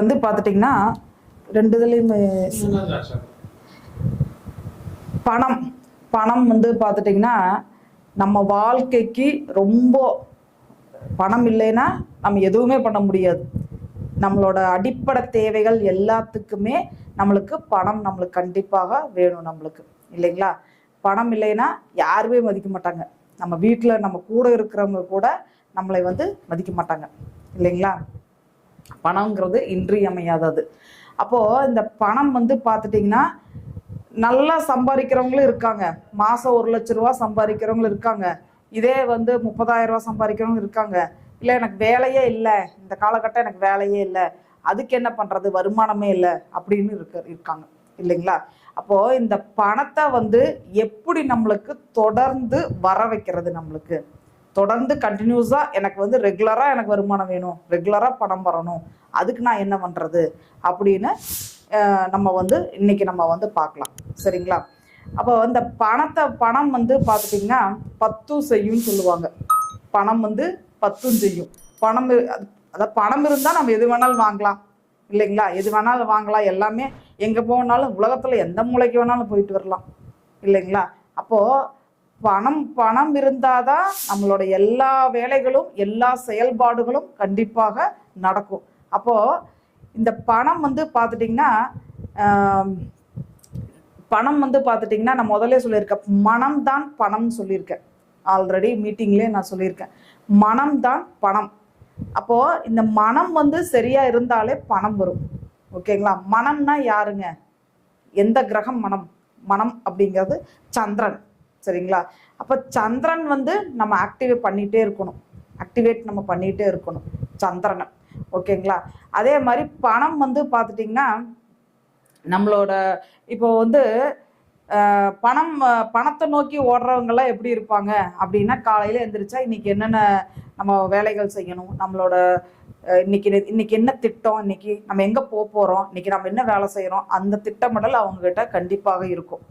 வந்து பார்த்துட்டிங்கன்னா ரெண்டு இதுலேயுமே பணம் பணம் வந்து பார்த்துட்டிங்கன்னா நம்ம வாழ்க்கைக்கு ரொம்ப பணம் இல்லைன்னா நம்ம எதுவுமே பண்ண முடியாது. நம்மளோட அடிப்படை தேவைகள் எல்லாத்துக்குமே நம்மளுக்கு பணம் நம்மளுக்கு கண்டிப்பாக வேணும் நம்மளுக்கு இல்லைங்களா? பணம் இல்லைன்னா யாருமே மதிக்க மாட்டாங்க. நம்ம வீட்டில் நம்ம கூட இருக்கிறவங்க கூட நம்மளை வந்து மதிக்க மாட்டாங்க இல்லைங்களா? பணங்கிறது இன்றியமையாதது. அப்போது இந்த பணம் வந்து பார்த்துட்டிங்கன்னா நல்லா சம்பாதிக்கிறவங்களும் இருக்காங்க. மாதம் ஒரு லட்ச ரூபா சம்பாதிக்கிறவங்களும் இருக்காங்க. இதே வந்து முப்பதாயிரம் ரூபா சம்பாதிக்கிறவங்க இருக்காங்க. இல்லை எனக்கு வேலையே இல்லை. இந்த காலகட்டம் எனக்கு வேலையே இல்லை. அதுக்கு என்ன பண்ணுறது வருமானமே இல்லை. அப்படின்னு இருக்க இருக்காங்க. இல்லைங்களா? அப்போது இந்த பணத்தை வந்து எப்படி நம்மளுக்கு தொடர்ந்து வர வைக்கிறது நம்மளுக்கு? தொடர்ந்து கண்டினியூஸாக எனக்கு வந்து ரெகுலராக எனக்கு வருமானம் வேணும். ரெகுலராக பணம் வரணும். அதுக்கு நான் என்ன பண்ணுறது அப்படின்னு நம்ம வந்து இன்னைக்கு நம்ம வந்து பார்க்கலாம். சரிங்களா? அப்போ இந்த பணத்தை பணம் வந்து பார்த்துட்டிங்கன்னா பத்தும் செய்யும்னு சொல்லுவாங்க. பணம் வந்து பத்தும் செய்யும். பணம் அதாவது பணம் இருந்தால் நம்ம எது வேணாலும் வாங்கலாம். இல்லைங்களா? எது வேணாலும் வாங்கலாம். எல்லாமே எங்கே போனாலும் உலகத்தில் எந்த மூலைக்கு வேணாலும் போயிட்டு வரலாம். இல்லைங்களா? அப்போது பணம் பணம் இருந்தாதான் நம்மளோட எல்லா வேலைகளும் எல்லா செயல்பாடுகளும் கண்டிப்பாக நடக்கும். அப்போது இந்த பணம் வந்து பார்த்துட்டிங்கன்னா பணம் வந்து பார்த்துட்டிங்கன்னா நான் முதல்ல சொல்லியிருக்கேன். மனம் தான் பணம் சொல்லியிருக்கேன். ஆல்ரெடி மீட்டிங்லேயே நான் சொல்லியிருக்கேன். மனம் தான் பணம். அப்போது இந்த மனம் வந்து சரியாக இருந்தாலே பணம் வரும். ஓகேங்களா? மனம்னா யாருங்க? எந்த கிரகம் மனம்? மனம் அப்படிங்கிறது சந்திரன். சரிங்களா? அப்போ சந்திரன் வந்து நம்ம ஆக்டிவேட் பண்ணிகிட்டே இருக்கணும். ஆக்டிவேட் நம்ம பண்ணிகிட்டே இருக்கணும் சந்திரனை. ஓகேங்களா? அதே மாதிரி பணம் வந்து பார்த்துட்டிங்கன்னா நம்மளோட இப்போ வந்து பணம் பணத்தை நோக்கி ஓடுறவங்கெல்லாம் எப்படி இருப்பாங்க? அப்படின்னா காலையில் எழுந்திரிச்சா இன்னைக்கு என்னென்ன நம்ம வேலைகள் செய்யணும்? நம்மளோட இன்னைக்கு இன்னைக்கு என்ன திட்டம்? இன்னைக்கு நம்ம எங்கே போக போகிறோம் இன்னைக்கு நம்ம என்ன வேலை செய்கிறோம் அந்த திட்டமிடல் அவங்ககிட்ட கண்டிப்பாக இருக்கும்.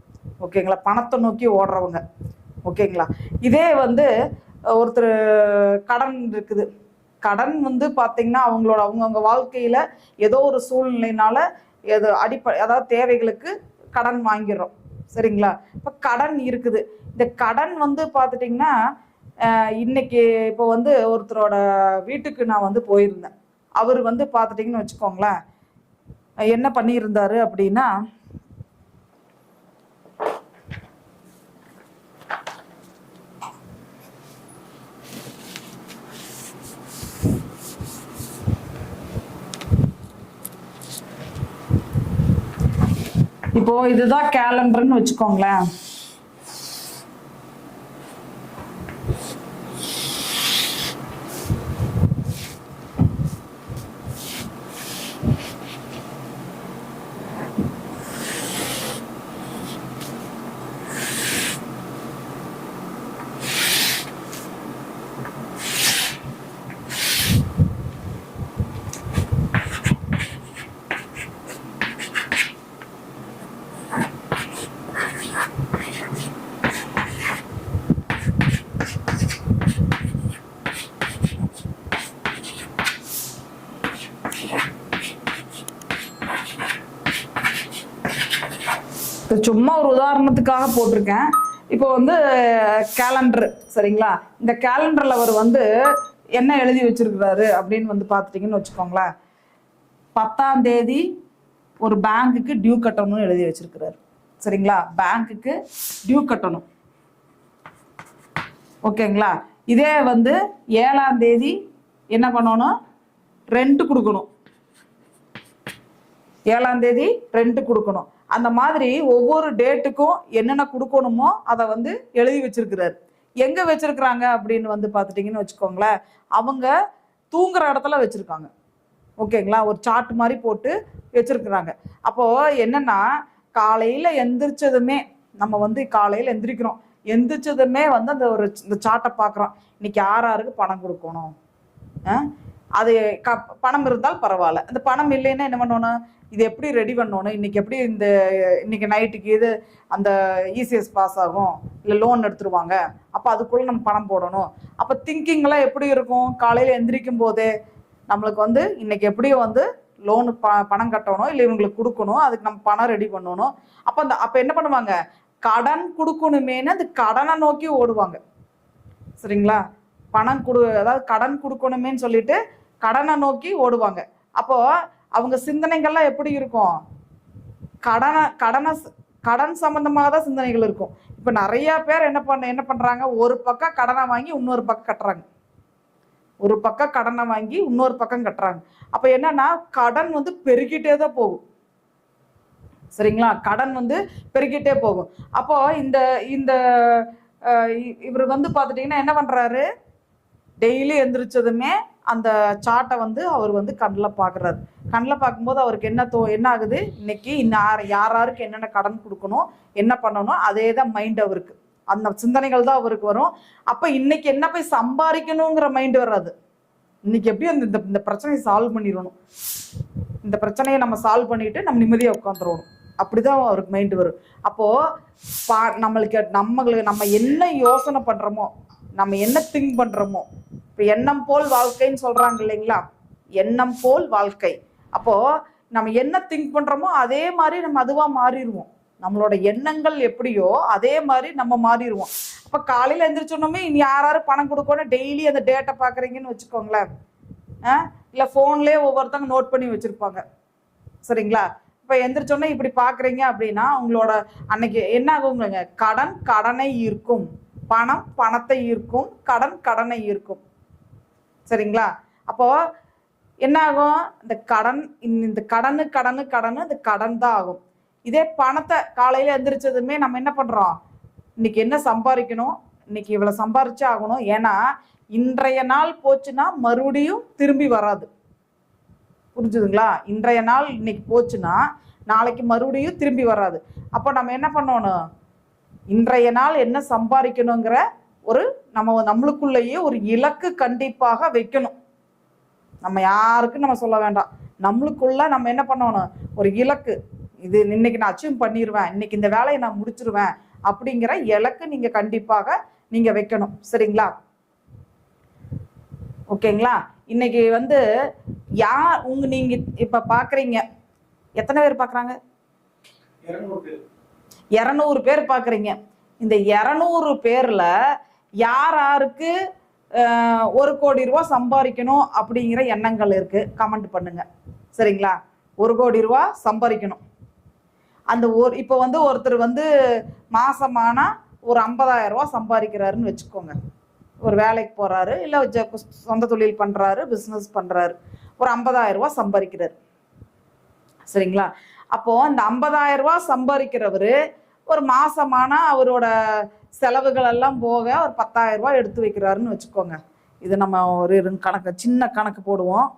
ஓகேங்களா? பணத்தை நோக்கி ஓடுறவங்க. ஓகேங்களா? இதே வந்து ஒருத்தர் கடன் இருக்குது. கடன் வந்து பார்த்தீங்கன்னா அவங்களோட அவங்கவுங்க வாழ்க்கையில் ஏதோ ஒரு சூழ்நிலையினால ஏதோ அடிப்படை அதாவது தேவைகளுக்கு கடன் வாங்கிடுறோம். சரிங்களா? இப்போ கடன் இருக்குது. இந்த கடன் வந்து பார்த்துட்டிங்கன்னா இன்னைக்கு இப்போ வந்து ஒருத்தரோட வீட்டுக்கு நான் வந்து போயிருந்தேன். அவர் வந்து பார்த்துட்டிங்கன்னு வச்சுக்கோங்களேன். என்ன பண்ணியிருந்தாரு அப்படின்னா இப்போ இதுதான் கேலண்டர்னு வச்சுக்கோங்களேன். சும்மா ஒரு உதாரணத்துக்காக போட்டிருக்கேன். இப்போ வந்து கேலண்டர் சரிங்களா? இந்த கேலண்டரில் அவர் வந்து என்ன எழுதி வச்சிருக்கிறாரு அப்படின்னு வந்து பார்த்துட்டிங்கன்னு வச்சுக்கோங்களேன். பத்தாம் தேதி ஒரு பேங்க்குக்கு டியூ கட்டணும்னு எழுதி வச்சிருக்கிறாரு. சரிங்களா? பேங்க்குக்கு டியூ கட்டணும். ஓகேங்களா? இதே வந்து ஏழாம் தேதி என்ன பண்ணணும்? ரெண்ட் கொடுக்கணும். ஏழாம் தேதி ரெண்ட் கொடுக்கணும். அந்த மாதிரி ஒவ்வொரு டேட்டுக்கும் என்னென்ன கொடுக்கணுமோ அதை வந்து எழுதி வச்சிருக்கிறாரு. எங்க வச்சிருக்கிறாங்க அப்படின்னு வந்து பார்த்துட்டிங்கன்னு வச்சுக்கோங்களேன். அவங்க தூங்குற இடத்துல வச்சிருக்காங்க. ஓகேங்களா? ஒரு சார்ட் மாதிரி போட்டு வச்சிருக்கிறாங்க. அப்போ என்னன்னா காலையில எந்திரிச்சதுமே நம்ம வந்து காலையில எந்திரிக்கிறோம். எந்திரிச்சதுமே வந்து அந்த ஒரு இந்த சார்ட்டை பார்க்குறோம். இன்னைக்கு யார் யாருக்கு பணம் கொடுக்கணும்? ஆ? அது க பணம் இருந்தால் பரவாயில்ல. அந்த பணம் இல்லைன்னா என்ன பண்ணணும் இது எப்படி ரெடி பண்ணணும்? இன்றைக்கி எப்படி இந்த இன்றைக்கி நைட்டுக்கு இது அந்த இசிஎஸ் பாஸ் ஆகும்? இல்லை லோன் எடுத்துருவாங்க. அப்போ அதுக்குள்ளே நம்ம பணம் போடணும். அப்போ திங்கிங்லாம் எப்படி இருக்கும்? காலையில் எந்திரிக்கும் போதே நம்மளுக்கு வந்து இன்னைக்கு எப்படியும் வந்து லோனு ப பணம் கட்டணும். இல்லை இவங்களுக்கு கொடுக்கணும். அதுக்கு நம்ம பணம் ரெடி பண்ணணும். அப்போ அந்த அப்போ என்ன பண்ணுவாங்க? கடன் கொடுக்கணுமேனு அந்த கடனை நோக்கி ஓடுவாங்க. சரிங்களா? பணம் கொடு அதாவது கடன் கொடுக்கணுமேன்னு சொல்லிட்டு கடனை நோக்கி ஓடுவாங்க. அப்போ அவங்க சிந்தனைகள்லாம் எப்படி இருக்கும்? கடனை கடனை ச- கடன் சம்பந்தமாக தான் சிந்தனைகள் இருக்கும். இப்போ நிறைய பேர் என்ன பண்ண என்ன பண்ணுறாங்க ஒரு பக்கம் கடனை வாங்கி இன்னொரு பக்கம் கட்டுறாங்க. ஒரு பக்கம் கடனை வாங்கி இன்னொரு பக்கம் கட்டுறாங்க. அப்போ என்னன்னா கடன் வந்து பெருகிட்டே தான் போகும். சரிங்களா? கடன் வந்து பெருகிட்டே போகும். அப்போ இந்த இந்த இ- இவர் வந்து பார்த்துட்டிங்கன்னா என்ன பண்ணுறாரு டெய்லி எந்திரிச்சதுமே அந்த சார்ட்டை வந்து அவர் வந்து கண்ணில் பார்க்குறாரு கண்ணில் பார்க்கும்போது அவருக்கு என்ன தோ என்ன ஆகுது? இன்னைக்கு யார் யார் யாருக்கு என்னென்ன கடன் கொடுக்கணும் என்ன பண்ணணும் அதே தான் மைண்ட் அவருக்கு. அந்த சிந்தனைகள் தான் அவருக்கு வரும். அப்போ இன்னைக்கு என்ன போய் சம்பாதிக்கணுங்கிற மைண்ட் வராது இன்னைக்கு எப்படி அந்த இந்த- இந்த பிரச்சனையை சால்வ் பண்ணிடணும்? இந்த பிரச்சனையை நம்ம சால்வ் பண்ணிட்டு நம்ம நிம்மதியாக உட்காந்துருவோம் அப்படிதான் அவருக்கு மைண்ட் வரும். அப்போ பா நம்மளுக்கு நம்மளுக்கு நம்ம என்ன யோசனை பண்றோமோ நம்ம என்ன திங்க் பண்றோமோ இப்போ எண்ணம் போல் வாழ்க்கைன்னு சொல்றாங்க இல்லைங்களா? எண்ணம் போல் வாழ்க்கை. அப்போ நம்ம என்ன திங்க் பண்றோமோ அதே மாதிரி நம்ம அதுவா மாறிடுவோம். நம்மளோட எண்ணங்கள் எப்படியோ அதே மாதிரி நம்ம மாறிடுவோம். அப்போ காலையில் எந்திரிச்சோன்னே இனி யார் யார் பணம் கொடுக்கணும் டெய்லி அந்த டேட்டை பார்க்குறீங்கன்னு வச்சுக்கோங்களேன். ஆ? இல்லை ஃபோன்லேயே ஒவ்வொருத்தங்க நோட் பண்ணி வச்சுருப்பாங்க. சரிங்களா? இப்போ எந்திரிச்சோன்னே இப்படி பார்க்குறீங்க அப்படின்னா உங்களோட அன்னைக்கு என்ன ஆகுங்க? கடன் கடனை ஈர்க்கும். பணம் பணத்தை ஈர்க்கும். கடன் கடனை ஈர்க்கும். சரிங்களா? அப்போ என்ன ஆகும் இந்த கடன் இந்த- இந்த கடனு கடனு கடனு இந்த கடன் தான் ஆகும். இதே பணத்தை காலையில எந்திரிச்சதுமே நம்ம என்ன பண்றோம்? இன்னைக்கு என்ன சம்பாதிக்கணும்? இன்னைக்கு இவ்வளவு சம்பாரிச்சே ஆகணும். ஏன்னா இன்றைய நாள் போச்சுன்னா மறுபடியும் திரும்பி வராது. புரிஞ்சுதுங்களா? இன்றைய நாள் இன்னைக்கு போச்சுன்னா நாளைக்கு மறுபடியும் திரும்பி வராது. அப்போ நம்ம என்ன பண்ணணும்? இன்றைய நாள் என்ன சம்பாதிக்கணுங்கிற ஒரு நம்ம நம்மளுக்குள்ளேயே ஒரு இலக்கு கண்டிப்பாக வைக்கணும். நம்ம யாருக்கும் நம்ம சொல்ல வேண்டாம். நம்மளுக்குள்ள நம்ம என்ன பண்ணணும்? ஒரு இலக்கு. இது இன்னைக்கு நான் அச்சீவ் பண்ணிடுவேன் இன்னைக்கு இந்த வேலையை நான் முடிச்சிருவேன் அப்படிங்கிற இலக்கு நீங்க கண்டிப்பாக நீங்க வைக்கணும். சரிங்களா? ஓகேங்களா? இன்னைக்கு வந்து யார் உங்க நீங்க இப்ப பாக்குறீங்க. எத்தனை பேர் பாக்குறாங்க? இருநூறு பேர். பார்க்குறீங்க இந்த இரநூறு பேரில் யார் யாருக்கு ஒரு கோடி ரூபா சம்பாதிக்கணும் அப்படிங்கிற எண்ணங்கள் இருக்கு. கமெண்ட் பண்ணுங்க. சரிங்களா? ஒரு கோடி ரூபா சம்பாதிக்கணும். அந்த ஒரு இப்போ வந்து ஒருத்தர் வந்து மாசமானா ஒரு 50000 ரூபா சம்பாதிக்கிறாருன்னு வச்சுக்கோங்க. ஒரு வேலைக்கு போறாரு இல்லை சொந்த தொழில் பண்றாரு பிஸ்னஸ் பண்றாரு. ஒரு 50000 ரூபா சம்பாதிக்கிறாரு. சரிங்களா? அப்போ அந்த ஐம்பதாயிரம் ரூபா சம்பாதிக்கிறவர் ஒரு மாசமானா அவரோட செலவுகள் எல்லாம் போக ஒரு 10000 ரூபாய் எடுத்து வைக்கிறாருன்னு வச்சுக்கோங்க. இது நம்ம ஒரு கணக்கு சின்ன கணக்கு போடுவோம்.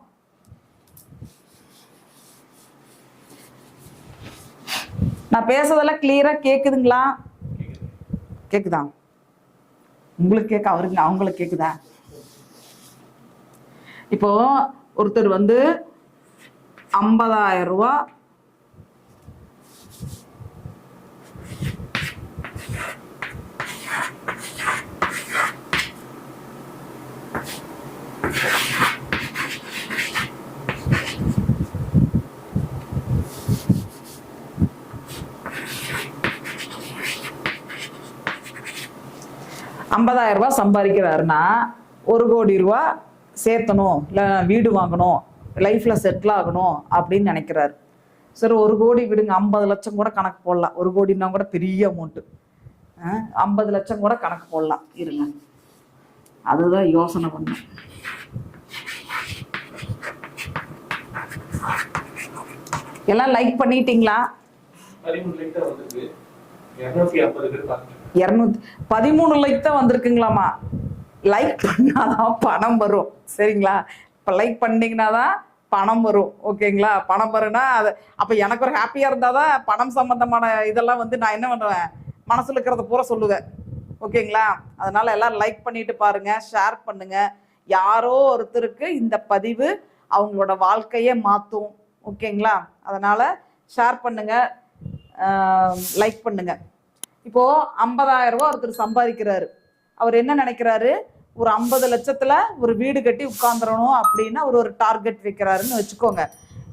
நான் பேசுறதெல்லாம் கிளியரா கேக்குதுங்களா? கேக்குதா? உங்களுக்கு கேட்க அவருக்கு அவங்களுக்கு கேக்குதா? இப்போ ஒருத்தர் வந்து ஐம்பதாயிரம் ரூபா ஐம்பதாயிரம் ரூபாய் சம்பாதிக்கிறாருன்னா ஒரு கோடி ரூபா சேர்த்தணும் இல்லை வீடு வாங்கணும் லைஃப்பில் செட்டில் ஆகணும் அப்படின்னு நினைக்கிறாரு. சரி ஒரு கோடி விடுங்க ஐம்பது லட்சம் கூட கணக்கு போடலாம். ஒரு கோடின்னா கூட பெரிய அமௌண்ட்டு ஐம்பது லட்சம் கூட கணக்கு போடலாம். இருங்க. அதுதான் யோசனை பண்ணேன் எல்லாம் லைக் பண்ணிட்டீங்களா? இரநூத்தி பதிமூணு லைக் தான் வந்திருக்குங்களாமா? லைக் பண்ணாதான் பணம் வரும். சரிங்களா? இப்போ லைக் பண்ணிங்கன்னா தான் பணம் வரும். ஓகேங்களா? பணம் வரும்னா அது அப்போ எனக்கு ஒரு ஹாப்பியாக இருந்தால் தான் பணம் சம்மந்தமான இதெல்லாம் வந்து நான் என்ன பண்ணுவேன்? மனசில் இருக்கிறத பூரா சொல்லுவேன். ஓகேங்களா? அதனால் எல்லாம் லைக் பண்ணிட்டு பாருங்கள் ஷேர் பண்ணுங்கள் யாரோ ஒருத்தருக்கு இந்த பதிவு அவங்களோட வாழ்க்கையே மாற்றும் ஓகேங்களா? அதனால் ஷேர் பண்ணுங்கள் லைக் பண்ணுங்கள் இப்போ ஐம்பதாயிரம் ரூபா ஒருத்தர் சம்பாதிக்கிறாரு. அவர் என்ன நினைக்கிறாரு? ஒரு ஐம்பது லட்சத்துல ஒரு வீடு கட்டி உட்காந்துடணும் அப்படின்னு அவர் ஒரு டார்கெட் வைக்கிறாருன்னு வச்சுக்கோங்க.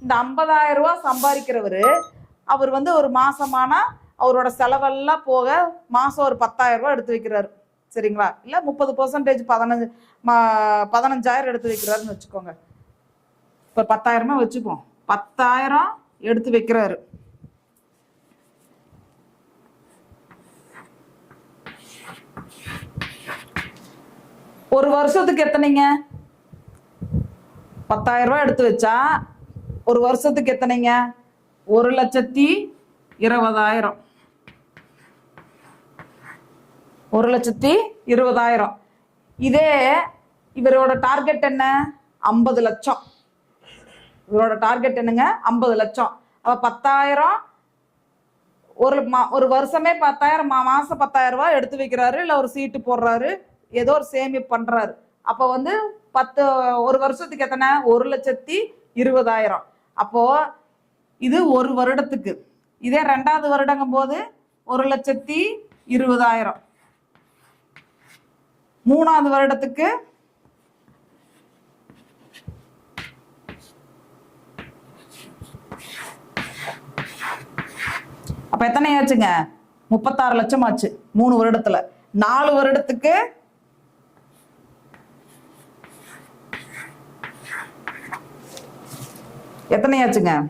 இந்த ஐம்பதாயிரம் ரூபா சம்பாதிக்கிறவர் அவர் வந்து ஒரு மாசமானா அவரோட செலவெல்லாம் போக மாசம் ஒரு பத்தாயிரம் ரூபா எடுத்து வைக்கிறாரு. சரிங்களா? இல்லை முப்பது பர்சன்டேஜ் பதினஞ்சு பதினஞ்சாயிரம் எடுத்து வைக்கிறாருன்னு வச்சுக்கோங்க. இப்போ பத்தாயிரமா வச்சுப்போம். பத்தாயிரம் எடுத்து வைக்கிறாரு. ஒரு வருஷத்துக்கு எத்தனைங்க? பத்தாயிரம் ரூபாய் எடுத்து வச்சா ஒரு வருஷத்துக்கு எத்தனைங்க? ஒரு லட்சத்தி இருபதாயிரம். ஒரு லட்சத்தி இருபதாயிரம். இதே இவரோட டார்கெட் என்ன? ஐம்பது லட்சம். இவரோட டார்கெட் என்னங்க? ஐம்பது லட்சம். அப்போ பத்தாயிரம் ஒரு மா ஒரு வருஷமே பத்தாயிரம் மா மாதம் பத்தாயிரம் ரூபா எடுத்து வைக்கிறாரு இல்லை ஒரு சீட்டு போடுறாரு? ஏதோ ஒரு சேமிப்பு பண்ணுறாரு அப்போ வந்து பத்து ஒரு வருஷத்துக்கு எத்தனை? ஒரு லட்சத்தி இருபதாயிரம். அப்போது இது ஒரு வருடத்துக்கு. இதே ரெண்டாவது வருடங்கும் போது ஒரு லட்சத்தி இருபதாயிரம். மூணாவது வருடத்துக்கு அப்ப எத்தனை ஆச்சுங்க முப்பத்தாறு லட்சம் ஆச்சு மூணு வருடத்துல. நாலு வருடத்துக்கு எத்தனையாச்சுங்க?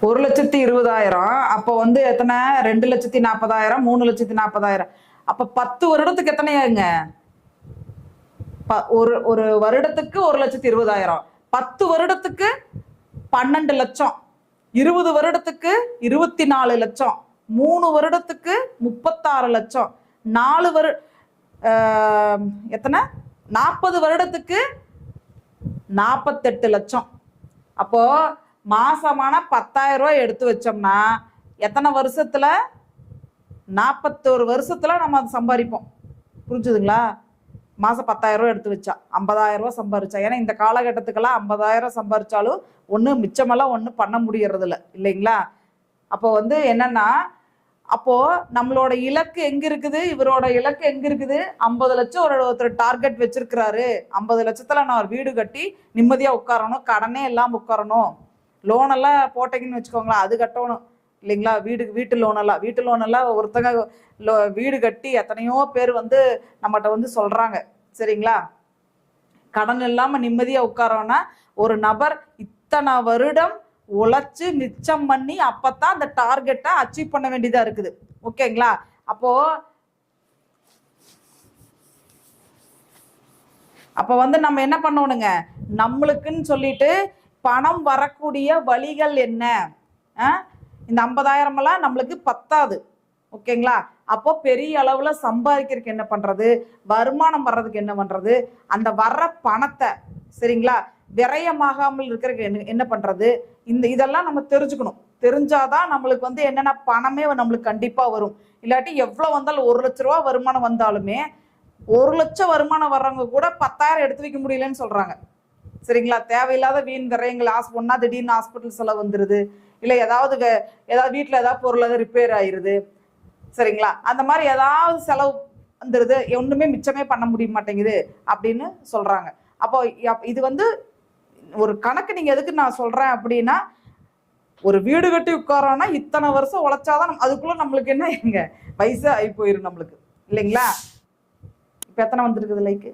ஒரு லட்சத்தி இருபதாயிரம். அப்போ வந்து எத்தனை? ரெண்டு லட்சத்தி நாற்பதாயிரம் மூணு லட்சத்தி நாற்பதாயிரம் அப்ப பத்து வருடத்துக்கு எத்தனையாங்க ப- ஒரு ஒரு வருடத்துக்கு ஒரு லட்சத்தி இருபதாயிரம். பத்து வருடத்துக்கு பன்னெண்டு லட்சம். இருபது வருடத்துக்கு இருபத்தி நாலு லட்சம். மூணு வருடத்துக்கு முப்பத்தாறு லட்சம். நாலு வரு எத்தனை? நாற்பது வருடத்துக்கு நாற்பத்தெட்டு லட்சம். அப்போ மாசமான பத்தாயிரம் ரூபாய் எடுத்து வச்சோம்னா எத்தனை வருஷத்தில்? நாற்பத்தோரு வருஷத்தில் நம்ம அதை சம்பாதிப்போம். புரிஞ்சுதுங்களா? மாதம் பத்தாயிரம் எடுத்து வச்சா ஐம்பதாயிரம் ரூபா சம்பாரிச்சா ஏன்னா இந்த காலகட்டத்துக்கெல்லாம் ஐம்பதாயிரம் சம்பாரிச்சாலும் ஒன்றும் மிச்சமெல்லாம் ஒன்றும் பண்ண முடியறதில்ல. இல்லைங்களா? அப்போ வந்து என்னென்னா அப்போ நம்மளோட இலக்கு எங்க இருக்குது? இவரோட இலக்கு எங்க இருக்குது? ஐம்பது லட்சம் ஒரு ஒருத்தர் டார்கெட் வச்சிருக்கிறாரு. ஐம்பது லட்சத்துல நான் ஒரு வீடு கட்டி நிம்மதியா உட்காரணும். கடனே எல்லாம் உட்காரணும். லோன் எல்லாம் போட்டீங்கன்னு வச்சுக்கோங்களேன் அது கட்டணும். இல்லைங்களா? வீடு வீட்டு லோன் எல்லாம். வீட்டு லோன் எல்லாம் ஒருத்தங்க லோ- வீடு கட்டி எத்தனையோ பேர் வந்து நம்மகிட்ட வந்து சொல்றாங்க. சரிங்களா? கடன் இல்லாம நிம்மதியா உட்காரோன்னா ஒரு நபர் இத்தனை வருடம் உழைச்சு மிச்சம் பண்ணி அப்பத்தான் அந்த டார்கெட்டை அச்சீவ் பண்ண வேண்டியதா இருக்குது. ஓகேங்களா? அப்போ அப்ப வந்து நம்ம என்ன பண்ணணுங்க? நம்மளுக்குன்னு சொல்லிட்டு பணம் வரக்கூடிய வழிகள் என்ன? ஆ? இந்த ஐம்பதாயிரம் எல்லாம் நம்மளுக்கு பத்தாது. ஓகேங்களா? அப்போ பெரிய அளவுல சம்பாதிக்கிறதுக்கு என்ன பண்றது? வருமானம் வர்றதுக்கு என்ன பண்றது? அந்த வர்ற பணத்தை சரிங்களா? விரயமாகாமல் இருக்கிறதுக்கு என்ன என்ன பண்றது? இந்த இதெல்லாம் நம்ம தெரிஞ்சுக்கணும். தெரிஞ்சாதான் நம்மளுக்கு வந்து என்னென்ன பணமே நம்மளுக்கு கண்டிப்பாக வரும். இல்லாட்டி எவ்வளோ வந்தாலும் ஒரு லட்ச ரூபா வருமானம் வந்தாலுமே ஒரு லட்சம் வருமானம் வர்றவங்க கூட பத்தாயிரம் எடுத்து வைக்க முடியலன்னு சொல்கிறாங்க சரிங்களா? தேவையில்லாத வீண் விரயங்கள் ஹாஸ் ஒன்றா திடீர்னு ஹாஸ்பிட்டல் செலவு வந்துடுது இல்லை ஏதாவது வே- ஏதாவது வீட்டில் ஏதாவது பொருள் ஏதாவது ரிப்பேர் ஆயிடுது சரிங்களா? அந்த மாதிரி ஏதாவது செலவு வந்துடுது ஒன்றுமே மிச்சமே பண்ண முடிய மாட்டேங்குது அப்படின்னு சொல்கிறாங்க அப்போ இது வந்து ஒரு கணக்கு நீங்க எதுக்கு நான் சொல்றேன் அப்படின்னா ஒரு வீடு கட்டி உட்காரோன்னா இத்தனை வருஷம் உழைச்சாதான் நம்ம- அதுக்குள்ள நம்மளுக்கு என்ன எங்க வயசு ஆகி போயிடும் நம்மளுக்கு. இல்லைங்களா? இப்ப எத்தனை வந்திருக்குது லைக்கு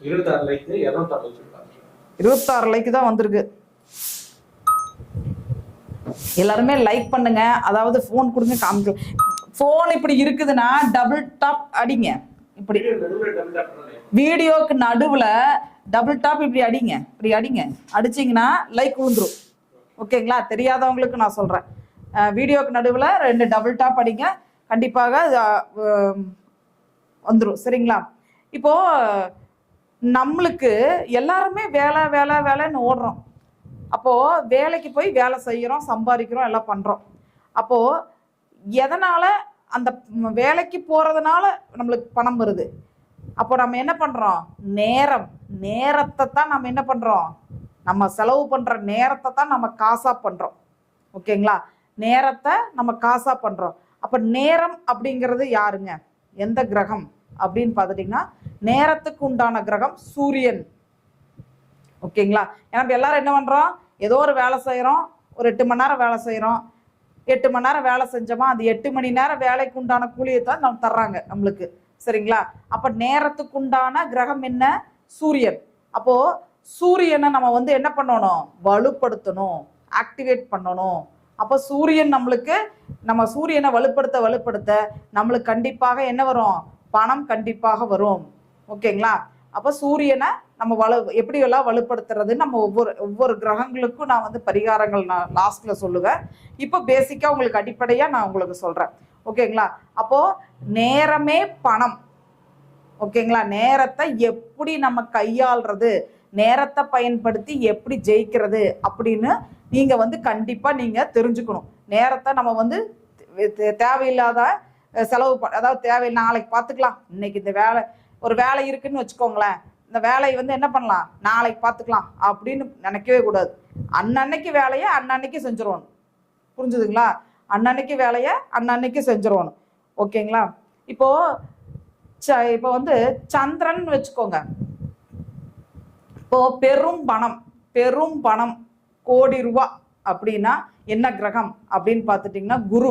இருபத்தாறு லைக் இருநூத்தாறு வச்சிருக்காங்க. இருபத்தாறு லைக் தான் வந்திருக்கு. எல்லாருமே லைக் பண்ணுங்க. அதாவது ஃபோன் கொடுங்க காமிக்க ஃபோன் இப்படி இருக்குதுன்னா டபுள் டாப் அடிங்க. இப்படி வீடியோக்கு நடுவில் டபுள் டாப் இப்படி அடிங்க. இப்படி அடிங்க. அடிச்சிங்கன்னா லைக் விழுந்துரும் ஓகேங்களா? தெரியாதவங்களுக்கு நான் சொல்கிறேன் வீடியோக்கு நடுவில் ரெண்டு டபுள் டாப் அடிங்க. கண்டிப்பாக வந்துடும் சரிங்களா? இப்போ நம்மளுக்கு எல்லாருமே வேலை வேலை வேலைன்னு ஓடுறோம். அப்போ வேலைக்கு போய் வேலை செய்கிறோம் சம்பாதிக்கிறோம் எல்லாம் பண்ணுறோம் அப்போ எதனால அந்த வேலைக்கு போகிறதுனால நம்மளுக்கு பணம் வருது. அப்போ நம்ம என்ன பண்ணுறோம் நேரம். நேரத்தை தான் நம்ம என்ன பண்ணுறோம் நம்ம செலவு பண்ணுற நேரத்தை தான் நம்ம காசாக பண்ணுறோம் ஓகேங்களா? நேரத்தை நம்ம காசாக பண்ணுறோம் அப்போ நேரம் அப்படிங்கிறது யாருங்க? எந்த கிரகம்? அப்படின்னு பார்த்துட்டிங்கன்னா நேரத்துக்கு உண்டான கிரகம் சூரியன். ஓகேங்களா? ஏன்னா எல்லாரும் என்ன பண்ணுறோம் ஏதோ ஒரு வேலை செய்கிறோம் ஒரு எட்டு மணி நேரம் வேலை செய்கிறோம் எட்டு மணி நேரம் வேலை செஞ்சோமா? அந்த எட்டு மணி நேரம் வேலைக்கு உண்டான கூலியை தான் நம்ம தர்றாங்க நம்மளுக்கு. சரிங்களா? அப்போ நேரத்துக்கு உண்டான கிரகம் என்ன? சூரியன். அப்போ சூரியனை நம்ம வந்து என்ன பண்ணணும்? வலுப்படுத்தணும். ஆக்டிவேட் பண்ணணும். அப்போ சூரியன் நம்மளுக்கு நம்ம சூரியனை வலுப்படுத்த வலுப்படுத்த நம்மளுக்கு கண்டிப்பாக என்ன வரும்? பணம் கண்டிப்பாக வரும். ஓகேங்களா? அப்போ சூரியனை நம்ம வலு எப்படி எல்லாம் வலுப்படுத்துறது நம்ம ஒவ்வொரு ஒவ்வொரு கிரகங்களுக்கும் நான் வந்து பரிகாரங்கள் நான் லாஸ்ட்ல சொல்லுவேன். இப்போ பேசிக்காக உங்களுக்கு அடிப்படையாக நான் உங்களுக்கு சொல்கிறேன் ஓகேங்களா? அப்போ நேரமே பணம். ஓகேங்களா? நேரத்தை எப்படி நம்ம கையாள்றது? நேரத்தை பயன்படுத்தி எப்படி ஜெயிக்கிறது? அப்படின்னு நீங்க வந்து கண்டிப்பா நீங்க தெரிஞ்சுக்கணும். நேரத்தை நம்ம வந்து தேவையில்லாத செலவு அதாவது தேவை நாளைக்கு பார்த்துக்கலாம். இன்னைக்கு இந்த வேலை ஒரு வேலை இருக்குன்னு வச்சுக்கோங்களேன் இந்த வேலையை வந்து என்ன பண்ணலாம்? நாளைக்கு பார்த்துக்கலாம் அப்படின்னு நினைக்கவே கூடாது. அன்னன்னைக்கு வேலையை அன்னன்னைக்கு செஞ்சிடணும் புரிஞ்சுதுங்களா? அன்னன்னைக்கு வேலையை அன்னன்னைக்கு செஞ்சிடணும் ஓகேங்களா? இப்போ ச இப்போ வந்து சந்திரன் வச்சுக்கோங்க. இப்போ பெரும் பணம் பெரும் பணம் கோடி ரூபா அப்படின்னா என்ன கிரகம் அப்படின்னு பார்த்துட்டிங்கன்னா குரு.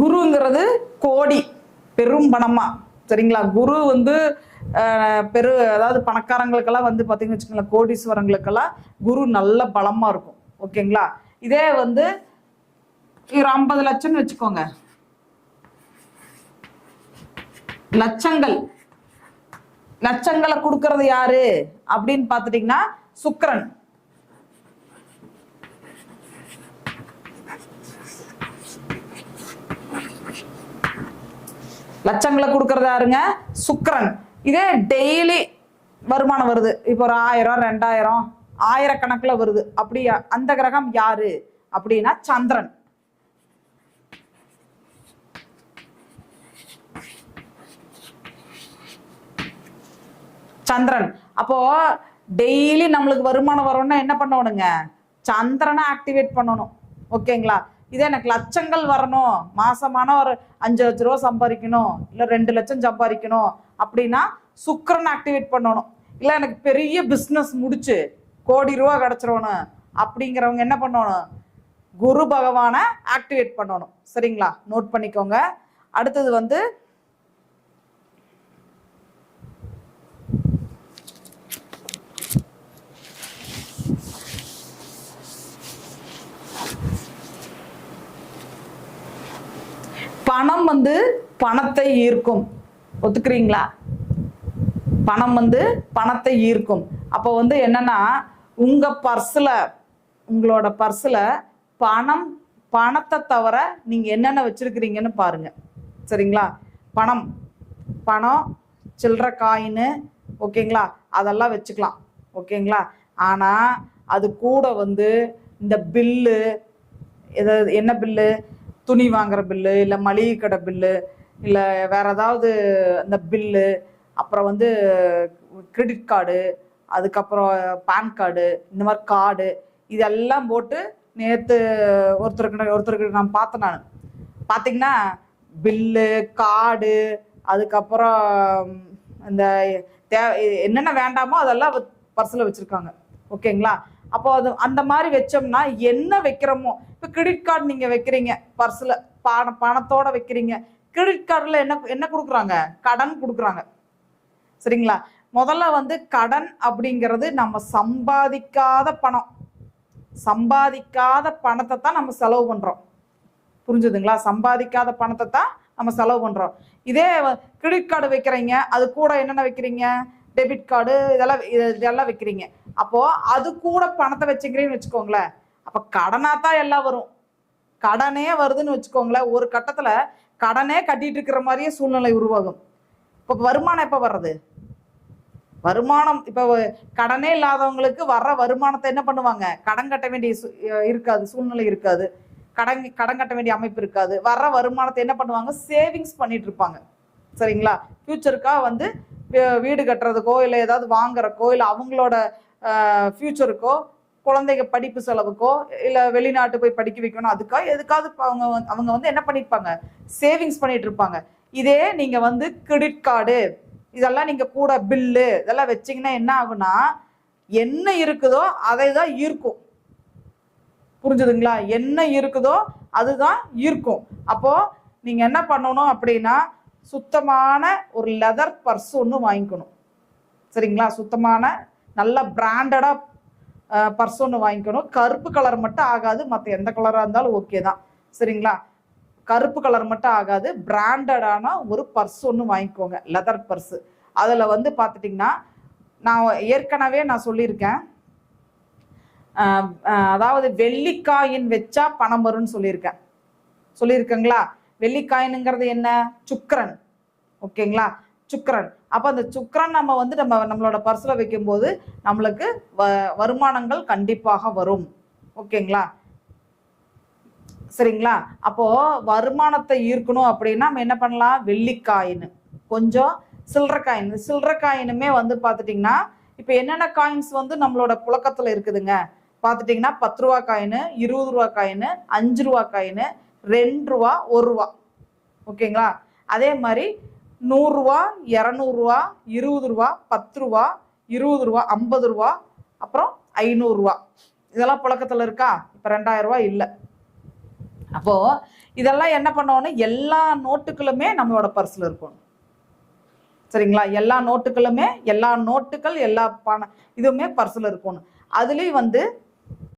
குருங்கிறது கோடி பெரும் பணமா. சரிங்களா? குரு வந்து பெரு அதாவது பணக்காரங்களுக்கெல்லாம் வந்து பார்த்தீங்கன்னு வச்சுக்கோங்களேன் கோடீஸ்வரங்களுக்கெல்லாம் குரு நல்ல பலமா இருக்கும். ஓகேங்களா? இதே வந்து ஒரு ஐம்பது லட்சம்னு வச்சுக்கோங்க. லட்சங்கள். லட்சங்களை கொடுக்கறது யாரு? அப்படின்னு பார்த்துட்டீங்கன்னா சுக்கரன். லட்சங்களை கொடுக்கறது யாருங்க சுக்கரன். இதே டெய்லி வருமானம் வருது. இப்போ ஒரு ஆயிரம் ரெண்டாயிரம் ஆயிரக்கணக்கில் வருது. அப்படி அந்த கிரகம் யாரு? அப்படின்னா சந்திரன். சந்திரன். அப்போ டெய்லி நம்மளுக்கு வருமானம் வரணும்னா என்ன பண்ணணுங்க? சந்திரனை ஆக்டிவேட் பண்ணணும். ஓகேங்களா? இதே எனக்கு லட்சங்கள் வரணும். மாசமான ஒரு அஞ்சு லட்ச ரூபா சம்பாதிக்கணும். இல்லை ரெண்டு லட்சம் சம்பாதிக்கணும். அப்படின்னா சுக்கரன் ஆக்டிவேட் பண்ணணும். இல்லை எனக்கு பெரிய பிஸ்னஸ் முடிச்சு கோடி ரூபா கிடச்சிரணும் அப்படிங்கிறவங்க என்ன பண்ணணும்? குரு பகவானை ஆக்டிவேட் பண்ணணும். சரிங்களா? நோட் பண்ணிக்கோங்க. அடுத்தது வந்து பணம் வந்து பணத்தை ஈர்க்கும். ஒத்துக்கிறீங்களா? பணம் வந்து பணத்தை ஈர்க்கும். அப்போ வந்து என்னன்னா உங்க பர்ஸில் உங்களோட பர்ஸில் பணம் பணத்தை தவிர நீங்க என்னென்ன வச்சிருக்கிறீங்கன்னு பாருங்க. சரிங்களா? பணம் பணம் சில்லற காயின் ஓகேங்களா? அதெல்லாம் வச்சுக்கலாம். ஓகேங்களா? ஆனால் அது கூட வந்து இந்த பில்லு எது என்ன பில்லு துணி வாங்குற பில்லு இல்லை மளிகை கடை பில்லு இல்லை வேற ஏதாவது அந்த பில்லு அப்புறம் வந்து கிரெடிட் கார்டு அதுக்கப்புறம் பேன் கார்டு இந்த மாதிரி கார்டு இதெல்லாம் போட்டு நேற்று ஒருத்தருக்கு ஒருத்தருக்கு நான் பார்த்தேன் நான். பார்த்தீங்கன்னா பில்லு கார்டு அதுக்கப்புறம் இந்த தே என்னென்ன வேண்டாமோ அதெல்லாம் பர்ஸில் வச்சுருக்காங்க. ஓகேங்களா அப்போ அது அந்த மாதிரி வச்சோம்னா என்ன வைக்கிறோமோ இப்போ கிரெடிட் கார்டு நீங்கள் வைக்கிறீங்க. பர்ஸில் பண பணத்தோட வைக்கிறீங்க. கிரெடிட் கார்டில் என்ன என்ன கொடுக்குறாங்க? கடன் கொடுக்குறாங்க. சரிங்களா? முதல்ல வந்து கடன் அப்படிங்கிறது நம்ம சம்பாதிக்காத பணம். சம்பாதிக்காத பணத்தை தான் நம்ம செலவு பண்ணுறோம் புரிஞ்சுதுங்களா? சம்பாதிக்காத பணத்தை தான் நம்ம செலவு பண்ணுறோம் இதே கிரெடிட் கார்டு வைக்கிறீங்க. அது கூட என்னென்ன வைக்கிறீங்க? டெபிட் கார்டு இதெல்லாம் இது- இதெல்லாம் வைக்கிறீங்க. அப்போது அது கூட பணத்தை வச்சுக்கிறீங்கன்னு வச்சுக்கோங்களேன். அப்போ கடனாக தான் எல்லாம் வரும். கடனே வருதுன்னு வச்சுக்கோங்களேன் ஒரு கட்டத்தில் கடனே கட்டிட்டு இருக்கிற மாதிரியே சூழ்நிலை உருவாகும். இப்போ வருமானம் எப்போ வர்றது? வருமானம் இப்போ கடனே இல்லாதவங்களுக்கு வர்ற வருமானத்தை என்ன பண்ணுவாங்க? கடன் கட்ட வேண்டிய இருக்காது சூழ்நிலை இருக்காது. கடன் கடன் கட்ட வேண்டிய அமைப்பு இருக்காது. வர்ற வருமானத்தை என்ன பண்ணுவாங்க? சேவிங்ஸ் பண்ணிட்டு இருப்பாங்க. சரிங்களா? ஃபியூச்சருக்காக வந்து வீடு கட்டுறதுக்கோ இல்லை ஏதாவது வாங்குறக்கோ இல்லை அவங்களோட ஃபியூச்சருக்கோ குழந்தைங்க படிப்பு செலவுக்கோ இல்லை வெளிநாட்டு போய் படிக்க வைக்கணும் அதுக்கா எதுக்காவது அவங்க வந்து- அவங்க வந்து என்ன பண்ணியிருப்பாங்க சேவிங்ஸ் பண்ணிட்டு இருப்பாங்க. இதே நீங்கள் வந்து கிரெடிட் கார்டு இதெல்லாம் நீங்கள் கூட பில்லு இதெல்லாம் வச்சிங்கன்னா என்ன ஆகுனா என்ன இருக்குதோ அதை தான் ஈர்க்கும். புரிஞ்சுதுங்களா? என்ன இருக்குதோ அதுதான் ஈர்க்கும். அப்போது நீங்கள் என்ன பண்ணணும் அப்படின்னா சுத்தமான ஒரு லெதர் பர்ஸ் ஒன்று வாங்கிக்கணும். சரிங்களா? சுத்தமான நல்ல பிராண்டடாக பர்ஸ் ஒன்று வாங்கிக்கணும். கருப்பு கலர் மட்டும் ஆகாது. மற்ற எந்த கலராக இருந்தாலும் ஓகே தான். சரிங்களா? கருப்பு கலர் மட்டும் ஆகாது. பிராண்டடான ஒரு பர்ஸ் ஒன்று வாங்கிக்கோங்க. லெதர் பர்ஸு அதில் வந்து பார்த்துட்டிங்கன்னா நான் ஏற்கனவே நான் சொல்லியிருக்கேன். அதாவது வெள்ளிக்காயின் வச்சா பணம் வரும்னு சொல்லியிருக்கேன். சொல்லியிருக்கேங்களா? வெள்ளிக்காயினுங்கிறது என்ன? சுக்கரன். ஓகேங்களா? சுக்கரன். அப்போ அந்த சுக்கரன் நம்ம வந்து நம்ம நம்மளோட பர்ஸில் வைக்கும்போது நம்மளுக்கு வ வருமானங்கள் கண்டிப்பாக வரும். ஓகேங்களா? சரிங்களா? அப்போ வருமானத்தை ஈர்க்கணும் அப்படின்னா நம்ம என்ன பண்ணலாம்? வெள்ளிக்காயின் கொஞ்சம் சில்லற காயின் சில்லற காயினுமே வந்து பார்த்துட்டிங்கன்னா இப்போ என்னென்ன காயின்ஸ் வந்து நம்மளோட புழக்கத்தில் இருக்குதுங்க? பார்த்துட்டிங்கன்னா பத்து ரூபா காயின் இருபது ரூபா காயின் அஞ்சு ரூபா காயின் ரெண்டு ரூபா ஒரு ரூபா. ஓகேங்களா? அதே மாதிரி நூறுரூவா இரநூறுவா இருபது ரூபா பத்து ரூபா இருபது ரூபா ஐம்பது ரூபா அப்புறம் ஐநூறுரூவா. இதெல்லாம் புழக்கத்தில் இருக்கா? இப்போ ரெண்டாயிரம் ரூபா இல்லை. அப்போது இதெல்லாம் என்ன பண்ணோன்னு எல்லா நோட்டுகளுமே நம்மளோட பர்ஸில் இருக்கணும். சரிங்களா? எல்லா நோட்டுகளுமே எல்லா நோட்டுகள் எல்லா பணம் இதுவுமே பர்ஸில் இருக்கணும். அதுலேயும் வந்து